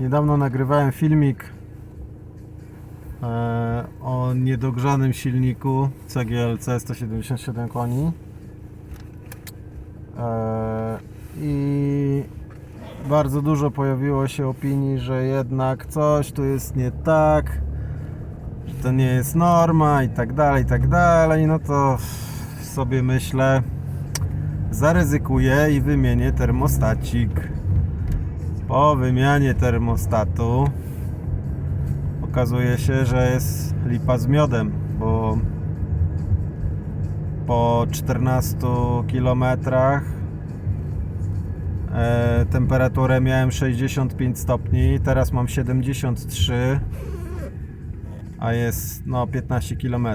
Niedawno nagrywałem filmik e, o niedogrzanym silniku CGLC 177 koni. E, I bardzo dużo pojawiło się opinii, że jednak coś tu jest nie tak, że to nie jest norma i tak dalej, i tak dalej. No to sobie myślę, zaryzykuję i wymienię termostacik. Po wymianie termostatu okazuje się, że jest lipa z miodem, bo po 14 km e, temperaturę miałem 65 stopni, teraz mam 73, a jest no 15 km.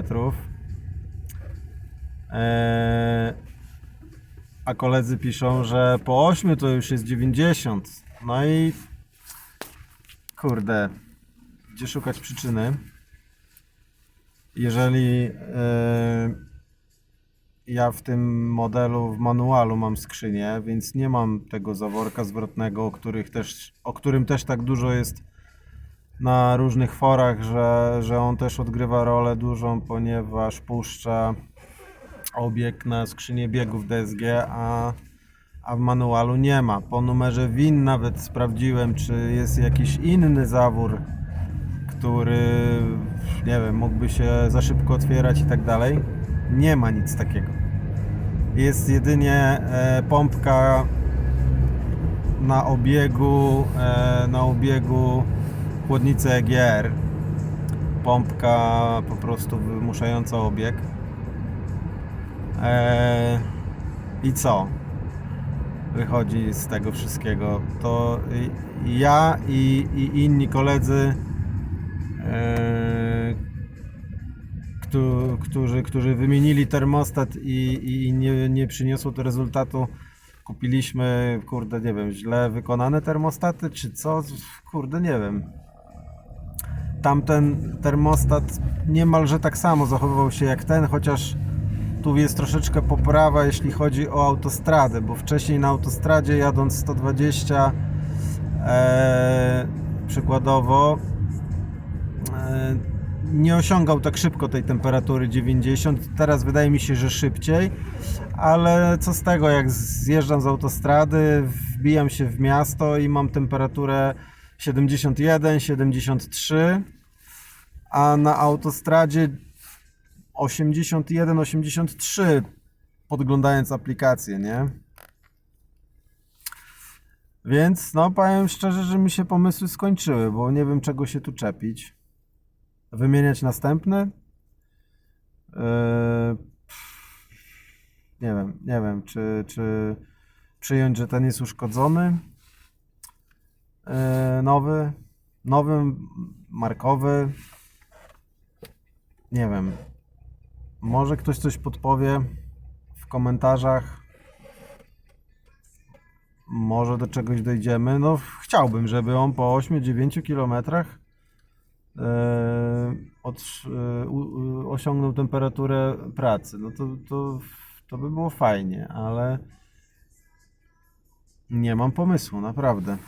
E, a koledzy piszą, że po 8 to już jest 90. No i kurde, gdzie szukać przyczyny? Jeżeli e, ja w tym modelu, w manualu mam skrzynię, więc nie mam tego zaworka zwrotnego, o, których też, o którym też tak dużo jest na różnych forach, że, że on też odgrywa rolę dużą, ponieważ puszcza obieg na skrzynię biegów DSG, a, a w manualu nie ma. Po numerze WIN nawet sprawdziłem, czy jest jakiś inny zawór, który nie wiem, mógłby się za szybko otwierać i tak dalej. Nie ma nic takiego. Jest jedynie e, pompka na obiegu, e, na obiegu chłodnicy EGR. Pompka po prostu wymuszająca obieg. Eee, I co? Wychodzi z tego wszystkiego. To i- ja i, i inni koledzy, eee, któ- którzy, którzy wymienili termostat i, i nie, nie przyniosło to rezultatu, kupiliśmy, kurde, nie wiem, źle wykonane termostaty, czy co? Kurde, nie wiem tamten termostat niemalże tak samo zachowywał się jak ten, chociaż tu jest troszeczkę poprawa, jeśli chodzi o autostradę, bo wcześniej na autostradzie jadąc 120 e, przykładowo e, nie osiągał tak szybko tej temperatury 90. Teraz wydaje mi się, że szybciej, ale co z tego, jak zjeżdżam z autostrady, wbijam się w miasto i mam temperaturę 71, 73, a na autostradzie 81, 83 podglądając aplikację, nie? Więc no powiem szczerze, że mi się pomysły skończyły, bo nie wiem czego się tu czepić. Wymieniać następny? Yy, nie wiem, nie wiem, czy, czy przyjąć, że ten jest uszkodzony. Yy, nowy, nowy, markowy. Nie wiem. Może ktoś coś podpowie w komentarzach. Może do czegoś dojdziemy. No, chciałbym, żeby on po 8-9 kilometrach e, e, u, osiągnął temperaturę pracy. No to, to, to by było fajnie, ale nie mam pomysłu, naprawdę.